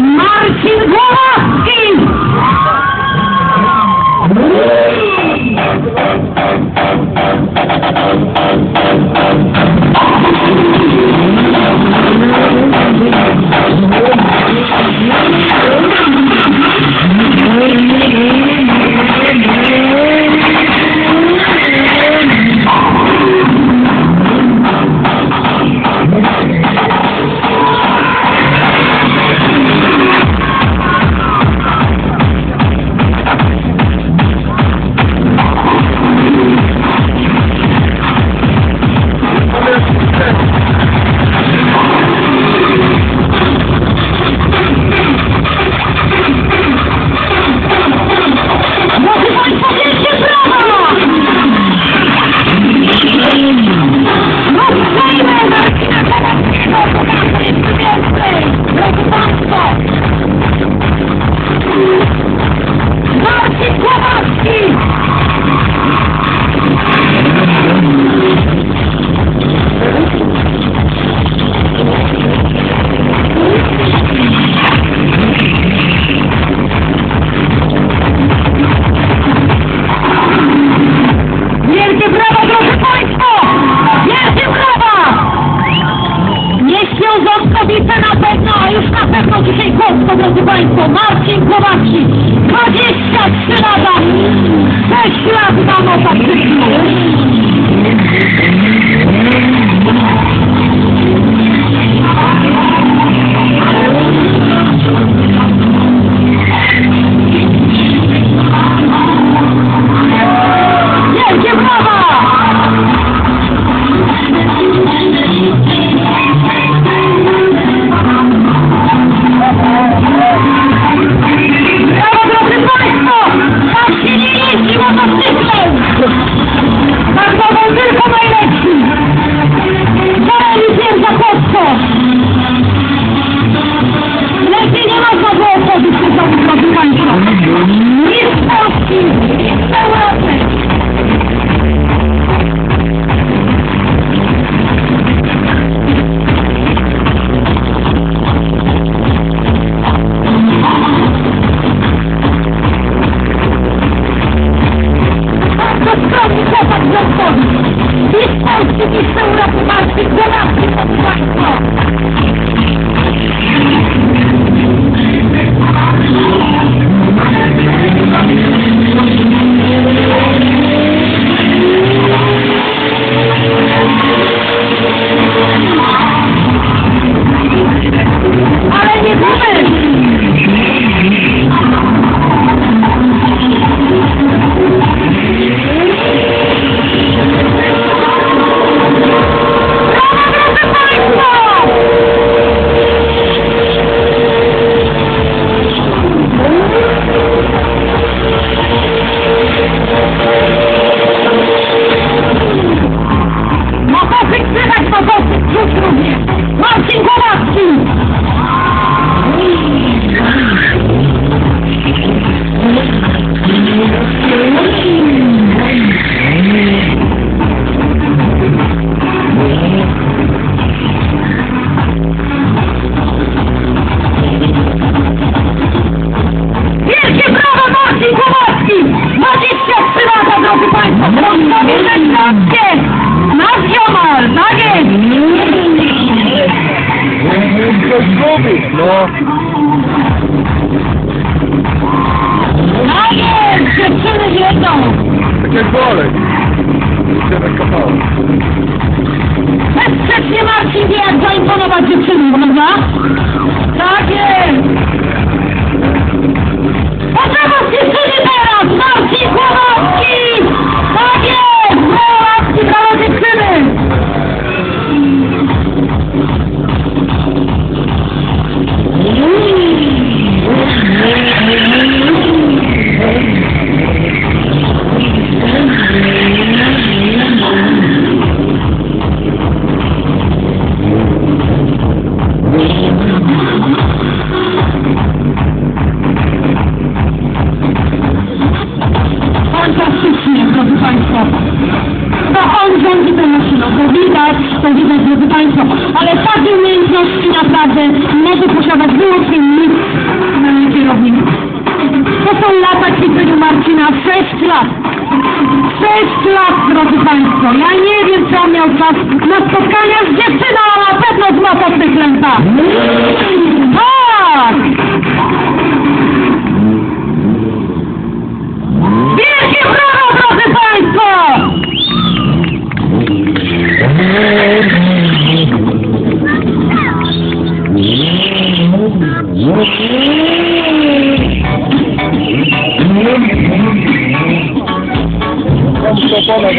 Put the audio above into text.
Marcin Głowacki! Thank Państwo, Marcin Kowalski, 23 lata, 6 lat na. Wydać po prostu, rzuć również! Marcin Głowacki! robi? No. A nie! Dziewczyny wiedzą! Tak jak Bolek. Jeden kawałek. Bezsprzecznie Marcin wie jak zaimponować dziewczynom, prawda? to widać, drodzy Państwo, ale takiej umiejętności naprawdę może posiadać wyłącznie mistrz kierownik. To są lata ćwiczeniu Marcina, 6 lat. 6 lat, drodzy Państwo. Ja nie wiem, czy on miał czas na spotkania z dziewczyną, ale na pewno z Vamos tocar na